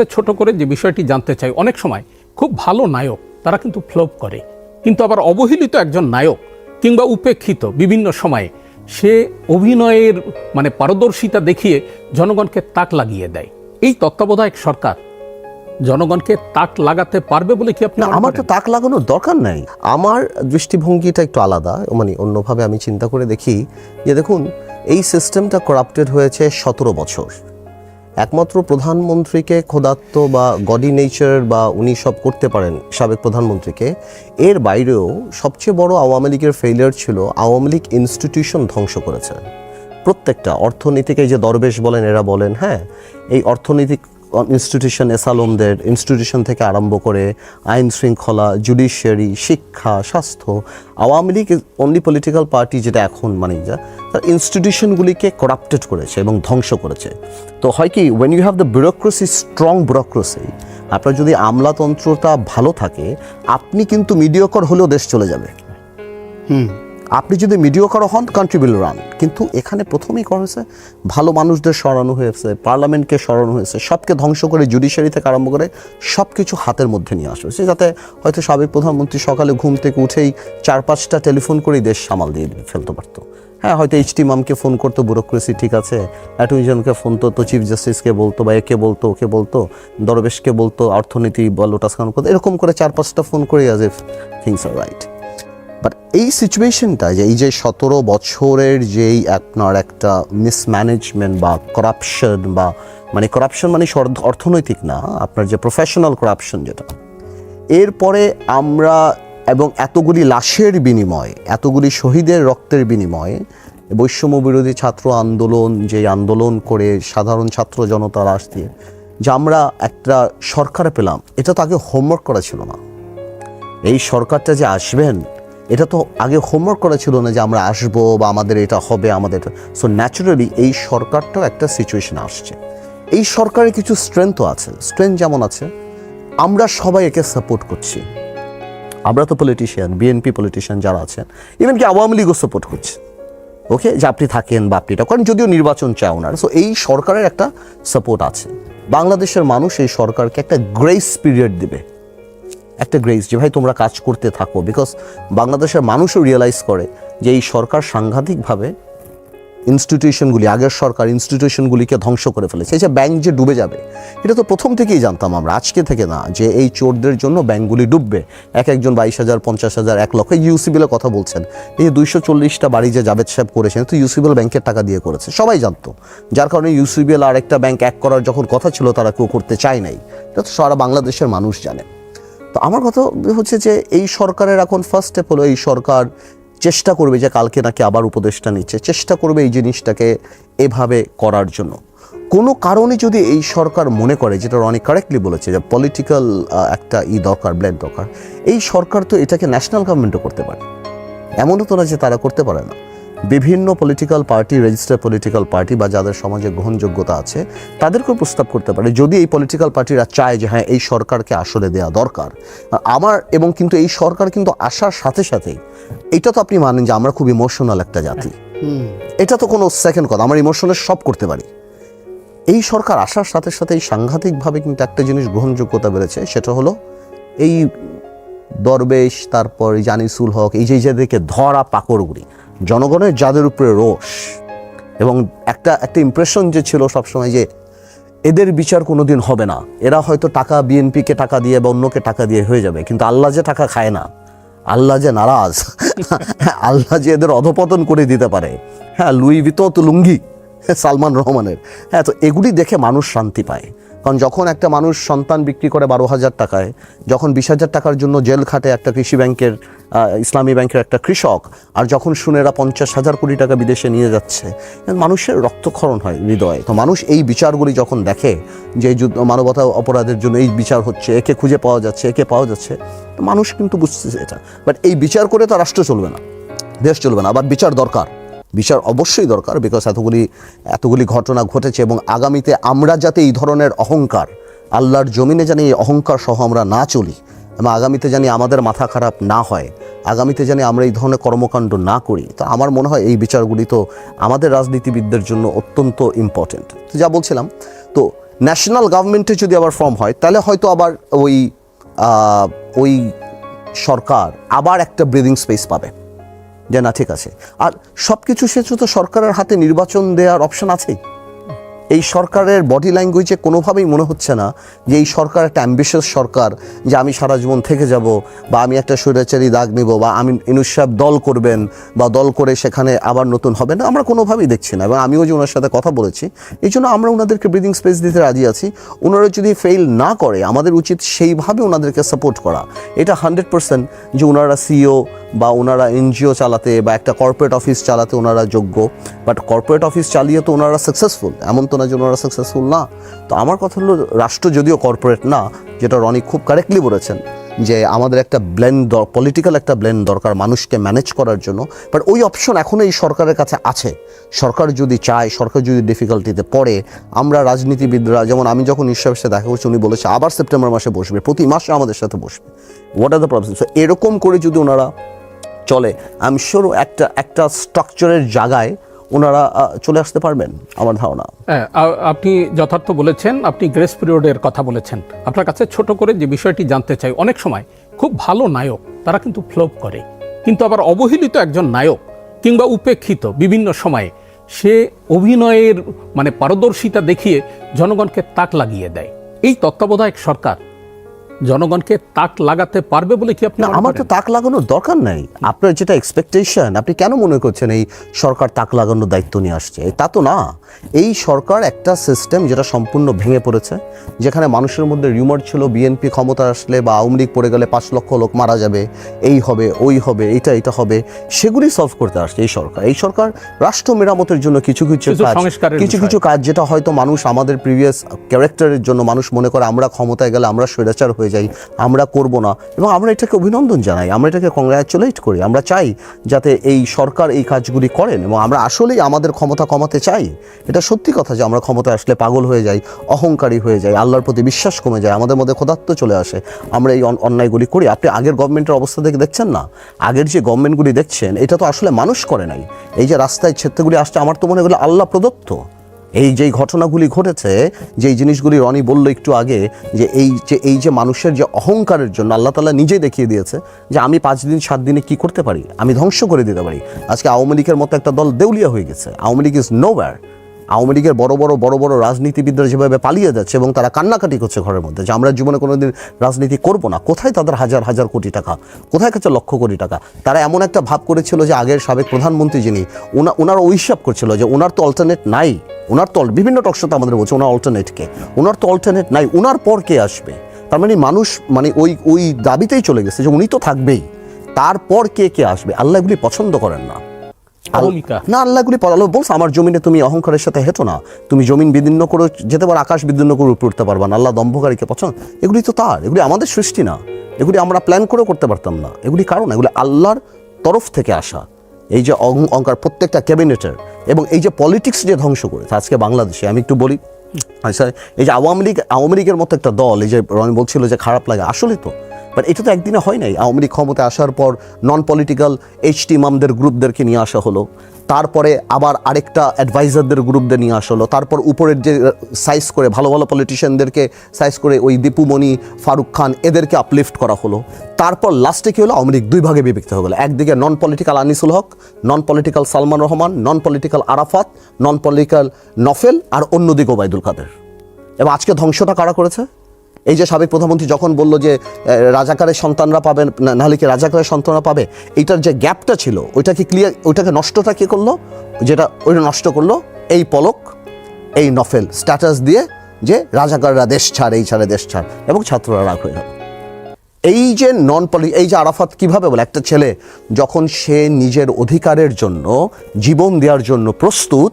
সবচেয়ে ছোট করে যে বিষয়টি জানতে চাই অনেক সময় খুব ভালো নায়ক তারা কিন্তু ফ্লপ করে কিন্তু আবার অবহেলিত একজন নায়ক কিংবা উপেক্ষিত বিভিন্ন সময়ে সে অভিনয়ের মানে পারদর্শিতা দেখিয়ে জনগণকে তাক লাগিয়ে দেয়। এই তত্ত্বাবধায়ক সরকার জনগণকে তাক লাগাতে পারবে বলে কি আপনি আমার তো তাক লাগানোর দরকার নাই। আমার দৃষ্টিভঙ্গিটা একটু আলাদা মানে অন্যভাবে আমি চিন্তা করে দেখি যে দেখুন এই সিস্টেমটা করাপ্টেড হয়েছে সতেরো বছর। একমাত্র প্রধানমন্ত্রীকে খোদাত্ম বা গডি নেচার বা উনি সব করতে পারেন সাবেক প্রধানমন্ত্রীকে, এর বাইরেও সবচেয়ে বড় আওয়ামী লীগের ফেলিয়ার ছিল আওয়ামী লীগ ইনস্টিটিউশন ধ্বংস করেছে। প্রত্যেকটা অর্থনীতিকে যে দরবেশ বলেন, এরা বলেন হ্যাঁ এই অর্থনৈতিক ইনস্টিটিউশন এসালমদের ইনস্টিটিউশন থেকে আরম্ভ করে আইন শৃঙ্খলা জুডিশিয়ারি শিক্ষা, স্বাস্থ্য, Awami League only political party যেটা এখন মানে যা, তার ইনস্টিটিউশনগুলিকে করাপ্টেড করেছে এবং ধ্বংস করেছে। তো হয় কি when you have the bureaucracy strong bureaucracy আপনার যদি আমলাতন্ত্রটা ভালো থাকে, আপনি কিন্তু মিডিয়কর হলেও দেশ চলে যাবে। আপনি যদি মিডিওকারও হন কান্ট্রি উইল রান কিন্তু এখানে প্রথমেই করা হয়েছে, ভালো মানুষদের সরানো হয়েছে, পার্লামেন্টকে সরানো হয়েছে, সবকে ধ্বংস করে জুডিশিয়ারি থেকে আরম্ভ করে সব কিছু হাতের মধ্যে নিয়ে আসা হয়েছে, যাতে হয়তো সাবেক প্রধানমন্ত্রী সকালে ঘুম থেকে উঠেই চার পাঁচটা টেলিফোন করেই দেশ সামাল দিয়ে ফেলতে পারতো। হ্যাঁ হয়তো এইচটি মামকে ফোন করতো ব্যুরোক্রেসি ঠিক আছে অ্যাটর্নি জেনারেলকে ফোন তো চিফ জাস্টিসকে বলতো, বা একে বলতো, ওকে বলতো, দরবেশকে বলতো, অর্থনীতি বা লোটাস করতো এরকম করে চার পাঁচটা ফোন করে as if things are right but এই সিচুয়েশনটা যে এই যে সতেরো বছরের যেই আপনার একটা মিসম্যানেজমেন্ট বা করাপশন বা মানে করাপশন মানে অর্থনৈতিক না, আপনার যে প্রফেশনাল করাপশন যেটা, এরপরে আমরা এবং এতগুলি লাশের বিনিময়ে, এতগুলি শহীদের রক্তের বিনিময়ে বৈষম্য বিরোধী ছাত্র আন্দোলন যে আন্দোলন করে সাধারণ ছাত্র জনতার লাশ দিয়ে, যে আমরা একটা সরকার পেলাম, এটা তো আগে হোমওয়ার্ক করা ছিল না। এই সরকারটা যে আসবেন এটা তো আগে হোমওয়ার্ক করা ছিল না যে আমরা আসব বা আমাদের এটা হবে, আমাদের সো ন্যাচারালি এই সরকারটাও একটা সিচুয়েশন আসছে। এই সরকারের কিছু স্ট্রেংথও আছে। স্ট্রেংথ যেমন আছে, আমরা সবাই একে সাপোর্ট করছি। আমরা তো পলিটিশিয়ান বিএনপি পলিটিশিয়ান যারা আছেন ইভেন কি আওয়ামী লীগও সাপোর্ট করছে। ওকে যে আপনি থাকেন বা আপনি এটা করেন, যদিও নির্বাচন চায় ওনার সো এই সরকারের একটা সাপোর্ট আছে। বাংলাদেশের মানুষ এই সরকারকে একটা গ্রেস পিরিয়ড দিবে। একটা গ্রেস যে, ভাই, তোমরা কাজ করতে থাকো। বিকজ বাংলাদেশের মানুষও রিয়েলাইজ করে যে, এই সরকার সাংঘাতিকভাবে ইনস্টিটিউশনগুলি আগের সরকার ইনস্টিটিউশনগুলিকে ধ্বংস করে ফেলেছে। এই যে ব্যাংক যে ডুবে যাবে, এটা তো প্রথম থেকেই জানতাম আমরা, আজকে থেকে না, যে এই চোরদের জন্য ব্যাংকগুলি ডুববে। এক একজন বাইশ হাজার, পঞ্চাশ হাজার, এক লক্ষ ইউসিবিলের কথা বলছেন। এই যে, দুইশো চল্লিশটা বাড়ি যে জাভেদ সাহেব করেছেন, তো ইউসিবিল ব্যাংকের টাকা দিয়ে করেছে। সবাই জানতো। যার কারণে ইউসিবিএল আর একটা ব্যাংক এক করার যখন কথা ছিল, তারা কেউ করতে চায় নাই। এটা তো সারা বাংলাদেশের মানুষ জানে। তো আমার কথা হচ্ছে যে এই সরকারের এখন ফার্স্ট স্টেপ হলো এই সরকার চেষ্টা করবে যে কালকে নাকি আবার উপদেশটা নিচ্ছে, চেষ্টা করবে এই জিনিসটাকে এভাবে করার জন্য। কোনো কারণে যদি এই সরকার মনে করে, যেটা অনেক কারেক্টলি বলেছে যে পলিটিক্যাল একটা ই দরকার ব্লেড দরকার, এই সরকার তো এটাকে ন্যাশনাল গভর্নমেন্টও করতে পারে। এমনও তো না যে তারা করতে পারে না। বিভিন্ন political party register political party বা যাদের সমাজে গ্রহণযোগ্যতা আছে তাদেরকেও প্রস্তাব করতে পারে। যদি এই পলিটিক্যাল পার্টিরা চায় যে হ্যাঁ এই সরকারকে আসলে দেওয়া দরকার আমার এবং কিন্তু এই সরকার কিন্তু আসার সাথে সাথেই এটা তো আপনি মানেন যে আমরা খুব ইমোশনাল একটা জাতি। এটা তো কোনো সেকেন্ড কথা আমরা ইমোশনাল সব করতে পারি। এই সরকার আসার সাথে সাথে এই সাংঘাতিকভাবে কিন্তু একটা জিনিস গ্রহণযোগ্যতা বেড়েছে সেটা হলো এই দরবেশ তারপর জানিসুল হক এই যে যাদেরকে ধরা পাকড়গুলি জনগণের যাদের উপরে রোষ এবং একটা একটা ইমপ্রেশন যে ছিল সবসময় যে এদের বিচার কোনো দিন হবে না। এরা হয়তো টাকা বিএনপিকে টাকা দিয়ে বা অন্যকে টাকা দিয়ে হয়ে যাবে, কিন্তু আল্লাহ যে টাকা খায় না, আল্লাহ যে নারাজ, আল্লাহ যে এদের অধপতন করে দিতে পারে। হ্যাঁ লুই বিতত লুঙ্গি, সালমান রহমানের। হ্যাঁ তো এগুলি দেখে মানুষ শান্তি পায়। কারণ যখন একটা মানুষ সন্তান বিক্রি করে বারো হাজার টাকায়, যখন বিশ হাজার টাকার জন্য জেল খাটে একটা কৃষি ব্যাংকের ইসলামী ব্যাংকের একটা কৃষক, আর যখন শুনেরা পঞ্চাশ হাজার কোটি টাকা বিদেশে নিয়ে যাচ্ছে মানুষের রক্তক্ষরণ হয় হৃদয়ে। তো মানুষ এই বিচারগুলি যখন দেখে যে যুদ্ধ, মানবতা অপরাধের জন্য এই বিচার হচ্ছে, একে খুঁজে পাওয়া যাচ্ছে, একে পাওয়া যাচ্ছে মানুষ কিন্তু বুঝতেছে এটা। বাট এই বিচার করে তো রাষ্ট্র চলবে না, দেশ চলবে না। আবার বিচার দরকার। বিচার অবশ্যই দরকার বিকজ এতগুলি এতগুলি ঘটনা ঘটেছে এবং আগামীতে আমরা যাতে এই ধরনের অহংকার, আল্লাহর জমিনে জানি এই অহংকার সহ আমরা না চলি, এবং আগামীতে জানি আমাদের মাথা খারাপ না হয়, আগামীতে জানি আমরা এই ধরনের কর্মকাণ্ড না করি, তো আমার মনে হয় এই বিচারগুলি তো আমাদের রাজনীতিবিদদের জন্য অত্যন্ত ইম্পর্টেন্ট তো যা বলছিলাম, তো ন্যাশনাল গভর্নমেন্টে যদি আবার ফর্ম হয়, তাহলে হয়তো আবার ওই ওই সরকার আবার একটা ব্রিদিং স্পেস পাবে। যে না, ঠিক আছে। আর সব কিছু সে তো সরকারের হাতে নির্বাচন দেওয়ার অপশন আছেই। এই সরকারের বডি ল্যাঙ্গুয়েজে কোনোভাবেই মনে হচ্ছে না যে এই সরকার একটা অ্যাম্বিশিয়াস সরকার, যে আমি সারা জীবন থেকে যাব বা আমি একটা স্বৈরাচারী দাগ নেব বা আমি ইনুস দল করবেন বা দল করে সেখানে আবার নতুন হবে না আমরা কোনোভাবেই দেখছি না। এবং আমিও যে ওনার সাথে কথা বলেছি, এই জন্য আমরা ওনাদেরকে ব্রিদিং স্পেস দিতে রাজি আছি। ওনারা যদি ফেল না করে, আমাদের উচিত সেইভাবে ওনাদেরকে সাপোর্ট করা। এটা হান্ড্রেড পার্সেন্ট যে ওনারা সিও বা ওনারা এনজিও চালাতে বা একটা কর্পোরেট অফিস চালাতে ওনারা যোগ্য বাট কর্পোরেট অফিস চালিয়ে তো ওনারা সাকসেসফুল এমন তো না যে ওনারা সাকসেসফুল না। তো আমার কথা হলো, রাষ্ট্র যদিও কর্পোরেট না, যেটা রনি খুব কারেক্টলি বলেছেন, যে আমাদের একটা ব্লেন্ড পলিটিক্যাল একটা ব্লেন্ড দরকার মানুষকে ম্যানেজ করার জন্য। বাট ওই অপশন এখনও এই সরকারের কাছে আছে। সরকার যদি চায়, সরকার যদি ডিফিকাল্টিতে পড়ে, আমরা রাজনীতিবিদরা, যেমন আমি যখন ঈশ্বরের সাথে দেখা করছি, উনি বলেছে, আবার সেপ্টেম্বর মাসে বসবে, প্রতি মাসে আমাদের সাথে বসবে। What are the problem so এরকম করে যদি ওনারা চলে আই এম একটা একটা স্ট্রাকচারের জায়গায় ওনারা চলে আসতে পারবেন আমার ধারণা। হ্যাঁ, আপনি যথার্থ বলেছেন আপনি গ্রেস পিরিয়ডের কথা বলেছেন। আপনার কাছে ছোট করে যে বিষয়টি জানতে চাই অনেক সময় খুব ভালো নায়ক তারা কিন্তু ফ্লোপ করে। কিন্তু আবার অবহেলিত একজন নায়ক কিংবা উপেক্ষিত বিভিন্ন সময়ে সে অভিনয়ের মানে পারদর্শিতা দেখিয়ে জনগণকে তাক লাগিয়ে দেয়। এই তত্ত্বাবধায়ক সরকার জনগণকে তাক লাগাতে পারবে বলে কি আপনি আমার তো তাক লাগানোর দরকার নাই। আপনার যেটা এক্সপেকটেশন আপনি কেন মনে করছেন এই সরকার তাক লাগানোর দায়িত্ব নিয়ে আসছে? তা তো না। এই সরকার একটা সিস্টেম যেটা সম্পূর্ণ ভেঙে পড়েছে যেখানে মানুষের মধ্যে রিউমার ছিল বিএনপি ক্ষমতা আসলে বা আওয়ামী লীগ পড়ে গেলে পাঁচ লক্ষ লোক মারা যাবে এই হবে ওই হবে এটা এটা হবে সেগুলি সলভ করতে আসছে এই সরকার। এই সরকার রাষ্ট্র মেরামতের জন্য কিছু কিছু কিছু কাজ কিছু কিছু কাজ যেটা হয়তো মানুষ আমাদের প্রিভিয়াস ক্যারেক্টারের জন্য মানুষ মনে করে আমরা ক্ষমতায় গেলে আমরা স্বৈরাচার হয়ে যাই, আমরা করব না। এবং আমরা এটাকে অভিনন্দন জানাই, আমরা এটাকে কংগ্রাচুলেট করি। আমরা চাই যাতে এই সরকার এই কাজগুলি করেন এবং আমরা আসলেই আমাদের ক্ষমতা কমাতে চাই। এটা সত্যি কথা যে আমরা ক্ষমতা আসলে পাগল হয়ে যাই, অহংকারী হয়ে যাই, আল্লাহর প্রতি বিশ্বাস কমে যায়, আমাদের মধ্যে ক্ষুধাত্ব চলে আসে। আমরা এই অন্যায়গুলি করি। আপনি আগের গভর্নমেন্টের অবস্থা দেখে দেখছেন না? আগের যে গভর্নমেন্টগুলি দেখছেন, এটা তো আসলে মানুষ করে নাই। এই যে রাস্তায় ছেত্রগুলি আসছে, আমার তো মনে হয় আল্লাহ প্রদত্ত। এই যে ঘটনাগুলি ঘটেছে, যেই জিনিসগুলি রনি বলল একটু আগে, যে এই যে এই যে মানুষের যে অহংকারের জন্য আল্লাহ তালা নিজেই দেখিয়ে দিয়েছে, যে আমি পাঁচ দিন, সাত দিনে কি করতে পারি? আমি ধ্বংস করে দিতে পারি। আজকে আওয়ামী লীগের মতো একটা দল দেউলিয়া হয়ে গেছে। আওয়ামী লীগ ইজ নোওয়্যার আওয়ামী লীগের বড় বড় বড় বড় রাজনীতিবিদরা যেভাবে পালিয়ে যাচ্ছে এবং তারা কান্নাকাটি করছে ঘরের মধ্যে যে আমরা জীবনে কোনোদিন রাজনীতি করব না। কোথায় তাদের হাজার হাজার কোটি টাকা? কোথায় কাছে লক্ষ কোটি টাকা? তারা এমন একটা ভাব করেছিল যে আগের সাবেক প্রধানমন্ত্রী যিনি, ওনা ওনার অভিশাপ করছিল যে ওনার তো অল্টারনেট নাই। ওনার তো বিভিন্ন টকশোতে আমাদের বলছে ওনার অল্টারনেটকে ওনার তো অল্টারনেট নাই, ওনার পর কে আসবে? তার মানে মানুষ মানে ওই ওই দাবিতেই চলে গেছে যে উনি তো থাকবেই। তারপর কে কে আসবে? আল্লাহ এগুলি পছন্দ করেন না। অহমিকা না আল্লাহগুলি আল্লাহ বলছে আমার জমিনে তুমি অহংকারের সাথে হেঁটো না। তুমি জমিন বিদীর্ণ করে যেতে পারো আকাশ বিদীর্ণ করে উপরে উঠতে পারবা না। আল্লাহ দম্ভকারীকে পছন্দ। এগুলি তো তার এগুলি আমাদের সৃষ্টি না। এগুলি আমরা প্ল্যান করে করতে পারতাম না। এগুলি কারণ এগুলি আল্লাহর তরফ থেকে আসা। এই যে অহং- অহংকার প্রত্যেকটা ক্যাবিনেটের এবং এই যে পলিটিক্স যে ধ্বংস করেছে আজকে বাংলাদেশে আমি একটু বলি আচ্ছা এই যে আওয়ামী লীগ আওয়ামী লীগের মতো একটা দল এই যে রনি বলছিল যে খারাপ লাগে আসলে তো। বাট এটা তো একদিনে হয় নাই। আওয়ামী লীগ ক্ষমতায় আসার পর নন পলিটিক্যাল এইচটি মামদের গ্রুপদেরকে নিয়ে আসা হলো। তারপরে আবার আরেকটা অ্যাডভাইজারদের গ্রুপদের নিয়ে আসা হলো। তারপর উপরের যে সাইজ করে, ভালো ভালো পলিটিশিয়ানদেরকে সাইজ করে ওই দীপুমণি, ফারুক খান, এদেরকে আপলিফট করা হলো। তারপর লাস্টে কি হলো? আওয়ামী লীগ দুই ভাগে বিভক্ত হয়ে গেলো। একদিকে non political Anisul Haq non political Salman Rahman non political Arafat non political Nowfel, আর অন্যদিকে ওবায়দুল কাদের। এবং আজকে ধ্বংসটা কারা করেছে? এই যে সাবেক প্রধানমন্ত্রী যখন বলল যে রাজাকারের সন্তানরা পাবেন, না- নাহলে কি রাজাকারের সন্তানরা পাবে? এইটার যে গ্যাপটা ছিল ওইটাকে ক্লিয়ার ওইটাকে নষ্টটা কে করল? যেটা ওইটা নষ্ট করল এই পলক, এই নফেল স্ট্যাটাস দিয়ে যে রাজাকাররা দেশ ছাড়, এই ছাড়ে দেশ ছাড়, এবং ছাত্ররা রাগ হয়ে গেল এই যে নন পলি এই যে আরাফাত কীভাবে বলে, একটা ছেলে যখন সে নিজের অধিকারের জন্য, জীবন দেওয়ার জন্য প্রস্তুত,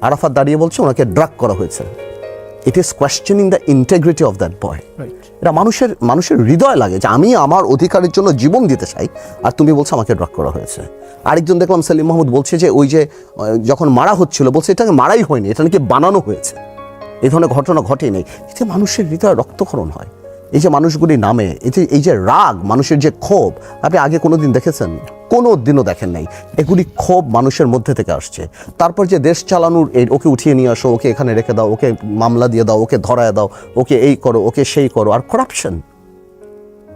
আরাফাত দাঁড়িয়ে বলছে, ওনাকে ড্রাগ করা হয়েছে। It is questioning the integrity of that boy এটা মানুষের মানুষের হৃদয় লাগে যে আমি আমার অধিকারের জন্য জীবন দিতে চাই আর তুমি বলছো আমাকে ড্রক করা হয়েছে। আরেকজন দেখলাম সেলিম মাহমুদ বলছে যে ওই যে যখন মারা হচ্ছিল বলছে এটাকে মারাই হয়নি এটা নাকি বানানো হয়েছে। এই ধরনের ঘটনা ঘটেনি এতে মানুষের হৃদয় রক্তক্ষরণ হয়। এই যে মানুষগুলি নামে, এই যে এই যে রাগ, মানুষের যে ক্ষোভ, আপনি আগে কোনো দিন দেখেছেন? কোনো দিনও দেখেন নাই। এগুলি ক্ষোভ মানুষের মধ্যে থেকে আসছে। তারপর যে দেশ চালানোর, এই ওকে উঠিয়ে নিয়ে আসো, ওকে এখানে রেখে দাও, ওকে মামলা দিয়ে দাও, ওকে ধরায় দাও, ওকে এই করো, ওকে সেই করো, আর করাপশন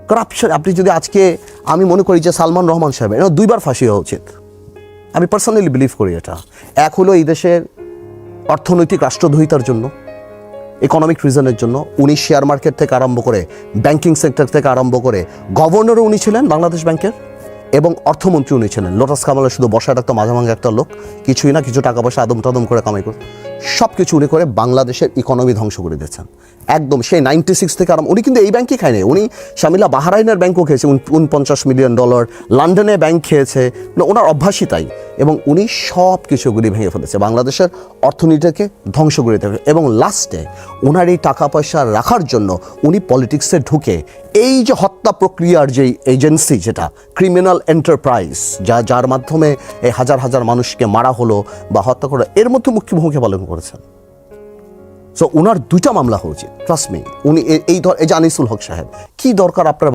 করাপশন আপনি যদি আজকে, আমি মনে করি যে সালমান রহমান সাহেব এটা দুইবার ফাঁসি হওয়া উচিত। আমি পার্সোনালি বিলিভ করি এটা। এক হলো এই দেশের অর্থনৈতিক রাষ্ট্রদ্রোহিতার জন্য। ইকোনমিক রিজনের জন্য উনি শেয়ার মার্কেট থেকে আরম্ভ করে ব্যাংকিং সেক্টর থেকে আরম্ভ করে গভর্নরও উনি ছিলেন, বাংলাদেশ ব্যাংকের, এবং অর্থমন্ত্রী উনি ছিলেন। লোটাস কামালে শুধু বসায় রাখতো মাঝামাঝি একটা লোক, কিছুই না, কিছু টাকা পয়সা আদম টাদম করে কামাই করে সব কিছু উনি করে বাংলাদেশের ইকোনমি ধ্বংস করে দিয়েছেন। একদম সেই নাইনটি সিক্স থেকে আরম্ভ উনি কিন্তু এই ব্যাংকই খায়নি। উনি শামিলা বাহারাইনের ব্যাংকও খেয়েছে, উন- উনপঞ্চাশ মিলিয়ন ডলার লন্ডনে ব্যাংক খেয়েছে। মানে ওনার অভ্যাসই তাই। এবং উনি সব কিছুগুলি ভেঙে ফেলেছে। বাংলাদেশের অর্থনীতিকে ধ্বংস করে দিতে এবং লাস্টে ওনার এই টাকা পয়সা রাখার জন্য উনি পলিটিক্সে ঢুকে এই যে হত্যা প্রক্রিয়ার যে এজেন্সি যেটা ক্রিমিনাল এন্টারপ্রাইজ যা যার মাধ্যমে এই হাজার হাজার মানুষকে মারা হলো বা হত্যা করা, এর মধ্যে মুখ্য ভূমিকা পালন করেছেন। সো ওনার দুটা মামলা হয়েছে ট্রাস্ট মি উনি এই ধর এই যে আনিসুল হক সাহেব, কি দরকার আপনার